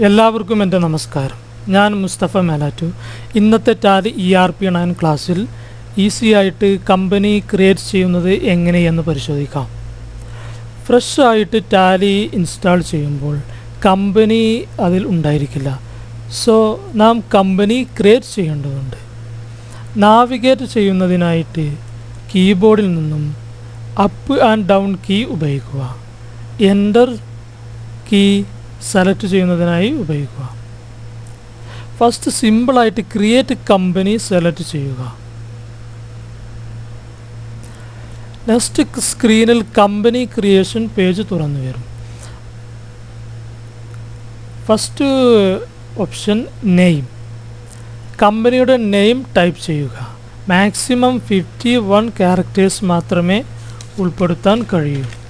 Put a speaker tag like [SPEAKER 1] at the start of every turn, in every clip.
[SPEAKER 1] എല്ലാവർക്കും എന്റെ നമസ്കാരം. ഞാൻ മുസ്തഫ മേലാറ്റു. ഇന്നത്തെ Tally E R P nine ക്ലാസ്സിൽ ഈസി ആയിട്ട് കമ്പനി ക്രിയേറ്റ് ചെയ്യുന്നത് എങ്ങനെയെന്ന് പരിശോധിക്കാം. ഫ്രഷ് ആയിട്ട് ടാലി ഇൻസ്റ്റാൾ ചെയ്യുമ്പോൾ കമ്പനി അതിൽ ഉണ്ടായിരിക്കില്ല. സോ നാം കമ്പനി ക്രിയേറ്റ് ചെയ്യേണ്ടതുണ്ട്. നാവിഗേറ്റ് ചെയ്യുന്നതിനായിട്ട് കീബോർഡിൽ നിന്നും അപ്പ് ആൻഡ് ഡൗൺ കീ ഉപയോഗിക്കുക. എന്റർ കീ സെലക്ട് ചെയ്യുന്നതിനായി ഉപയോഗിക്കുക. ഫസ്റ്റ് സിമ്പിളായിട്ട് ക്രിയേറ്റ് കമ്പനി സെലക്ട് ചെയ്യുക. നെക്സ്റ്റ് സ്ക്രീനിൽ കമ്പനി ക്രിയേഷൻ പേജ് തുറന്നു വരും. ഫസ്റ്റ് ഓപ്ഷൻ നെയിം കമ്പനിയുടെ നെയിം ടൈപ്പ് ചെയ്യുക. മാക്സിമം ഫിഫ്റ്റി വൺ ക്യാരക്ടേഴ്സ് മാത്രമേ ഉൾപ്പെടുത്താൻ കഴിയൂ.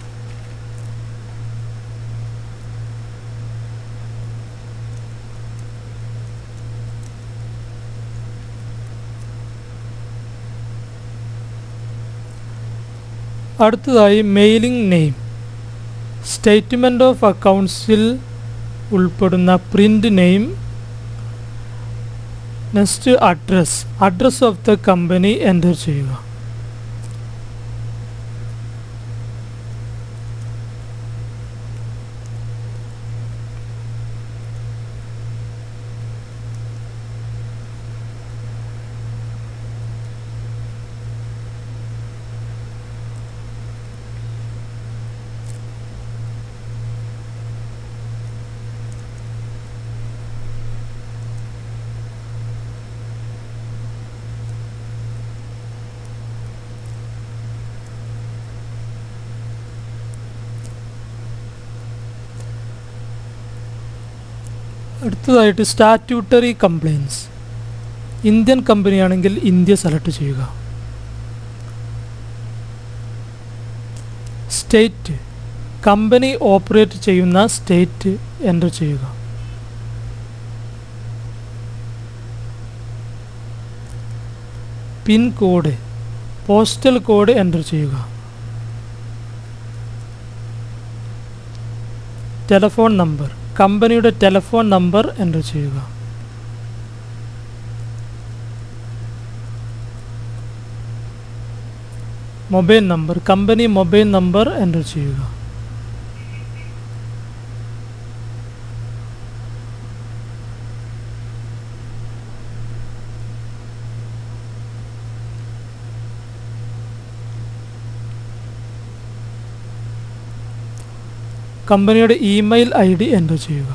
[SPEAKER 1] അടുത്തതായി മെയിലിംഗ് നെയിം. സ്റ്റേറ്റ്മെന്റ് ഓഫ് അക്കൗണ്ട്സിൽ ഉൾപ്പെടുന്ന print name. Next address. Address of the company enter ചെയ്യുക. അടുത്തതായിട്ട് സ്റ്റാറ്റ്യൂട്ടറി കംപ്ലയിൻസ് ഇന്ത്യൻ കമ്പനിയാണെങ്കിൽ ഇന്ത്യ സെലക്ട് ചെയ്യുക. സ്റ്റേറ്റ് കമ്പനി ഓപ്പറേറ്റ് ചെയ്യുന്ന സ്റ്റേറ്റ് എന്റർ ചെയ്യുക. Pin code postal code enter ചെയ്യുക. ടെലഫോൺ നമ്പർ കമ്പനിയുടെ ടെലഫോൺ നമ്പർ എന്റർ ചെയ്യുക. Mobile number company mobile number enter ചെയ്യുക. കമ്പനിയുടെ ഇമെയിൽ ഐ ഡി എന്റർ ചെയ്യുക.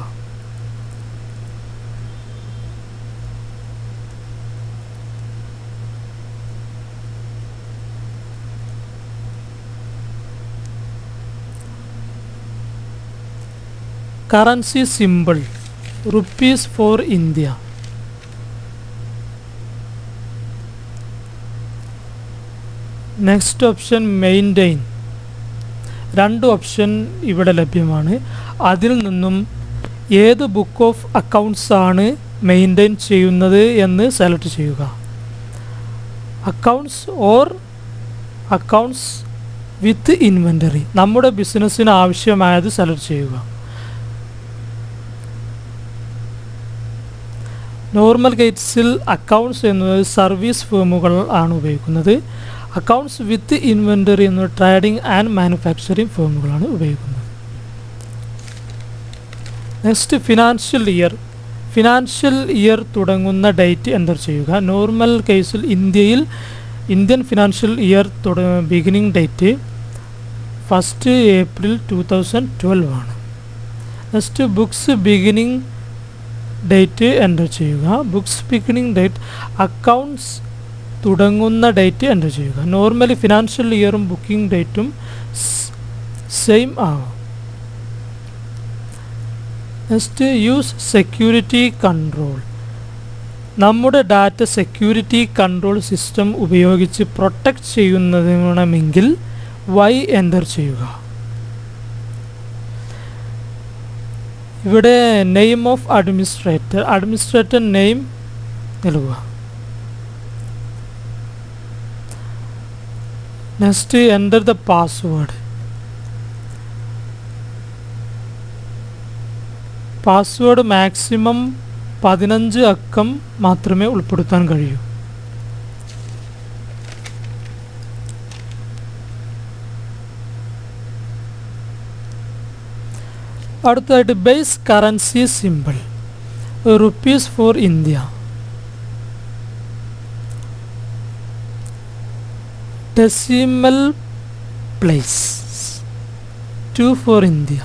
[SPEAKER 1] Currency simple rupees for India next option maintain രണ്ട് option ഇവിടെ ലഭ്യമാണ്. അതിൽ നിന്നും ഏത് ബുക്ക് ഓഫ് അക്കൗണ്ട്സ് ആണ് മെയിന്റെയിൻ ചെയ്യുന്നത് എന്ന് സെലക്ട് ചെയ്യുക. Accounts or accounts with inventory നമ്മുടെ ബിസിനസ്സിന് ആവശ്യമായത് സെലക്ട് ചെയ്യുക. നോർമൽ ഗേറ്റ്സിൽ അക്കൗണ്ട്സ് എന്നത് സർവീസ് ഫേമുകൾ ആണ് ഉപയോഗിക്കുന്നത്. അക്കൗണ്ട്സ് വിത്ത് ഇൻവെന്ററി എന്ന ട്രേഡിംഗ് ആൻഡ് മാനുഫാക്ചറിങ് ഫേമുകളാണ് ഉപയോഗിക്കുന്നത്. Next financial year financial year തുടങ്ങുന്ന ഡേറ്റ് എന്റർ ചെയ്യുക. നോർമൽ കേസിൽ ഇന്ത്യയിൽ ഇന്ത്യൻ ഫിനാൻഷ്യൽ ഇയർ തുട beginning date first April two thousand twelve ആണ്. Next books beginning date enter ചെയ്യുക. ബുക്സ് ബിഗിനിങ് ഡേറ്റ് അക്കൗണ്ട്സ് തുടങ്ങുന്ന ഡേറ്റ് എന്റർ ചെയ്യുക. നോർമലി ഫിനാൻഷ്യൽ ഇയറും ബുക്കിംഗ് ഡേറ്റും സെയിം ആകും നെക്സ്റ്റ് യൂസ് സെക്യൂരിറ്റി കൺട്രോൾ നമ്മുടെ ഡാറ്റ സെക്യൂരിറ്റി കൺട്രോൾ സിസ്റ്റം ഉപയോഗിച്ച് പ്രൊട്ടക്റ്റ് ചെയ്യുന്നതിനുണമെങ്കിൽ വൈ എന്റർ ചെയ്യുക. ഇവിടെ name of administrator administrator name നൽകുക. Next enter the password password maximum പതിനഞ്ച് അക്കം മാത്രമേ ഉൾപ്പെടുത്താൻ കഴിയൂ. അടുത്തതായിട്ട് base currency simple rupees for India decimal place two for India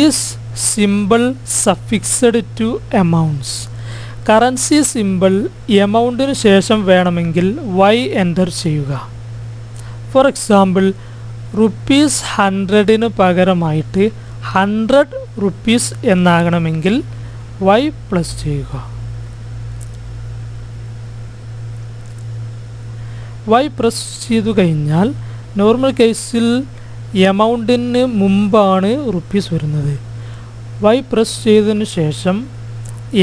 [SPEAKER 1] is simple suffixed to amounts currency simple എമൗണ്ടിന് ശേഷം വേണമെങ്കിൽ വൈ എന്റർ ചെയ്യുക. ഫോർ എക്സാമ്പിൾ റുപ്പീസ് ഹൺഡ്രഡിന് പകരമായിട്ട് ഹൺഡ്രഡ് റുപ്പീസ് എന്നാകണമെങ്കിൽ വൈ പ്ലസ് ചെയ്യുക. വൈ പ്രസ് ചെയ്തു കഴിഞ്ഞാൽ നോർമൽ കേസിൽ എമൗണ്ടിന് മുമ്പാണ് റുപ്പീസ് വരുന്നത്. വൈ പ്രസ് ചെയ്തതിന് ശേഷം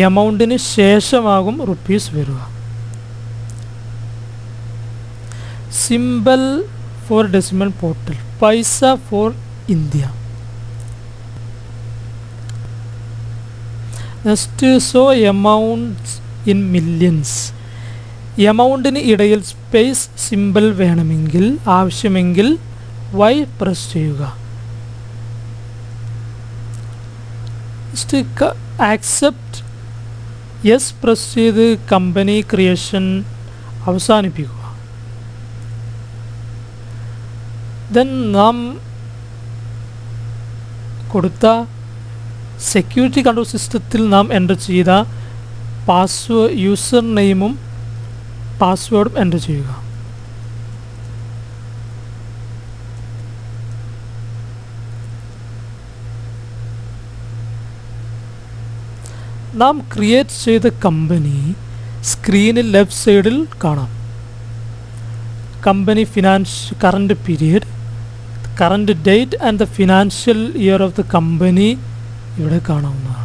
[SPEAKER 1] എമൗണ്ടിന് ശേഷമാകും റുപ്പീസ് വരിക. Symbol for decimal portion paisa for India. Next show amounts in millions എമൗണ്ടിന് ഇടയിൽ സ്പേസ് സിമ്പിൾ വേണമെങ്കിൽ ആവശ്യമെങ്കിൽ വൈ പ്രസ് ചെയ്യുക. ആക്സെപ്റ്റ് യെസ് പ്രസ് ചെയ്ത് കമ്പനി ക്രിയേഷൻ അവസാനിപ്പിക്കുക. ദെൻ നാം കൊടുത്ത സെക്യൂരിറ്റി കൺട്രോൾ സിസ്റ്റത്തിൽ നാം എന്റർ ചെയ്ത പാസ്വേഡ് യൂസർ നെയിമും പാസ്വേഡും എന്റർ ചെയ്യുക. നാം ക്രിയേറ്റ് ചെയ്ത കമ്പനി സ്ക്രീനിൽ ലെഫ്റ്റ് സൈഡിൽ കാണാം. Company finance current period current date and the financial year of the company ഇവിടെ കാണാവുന്നതാണ്.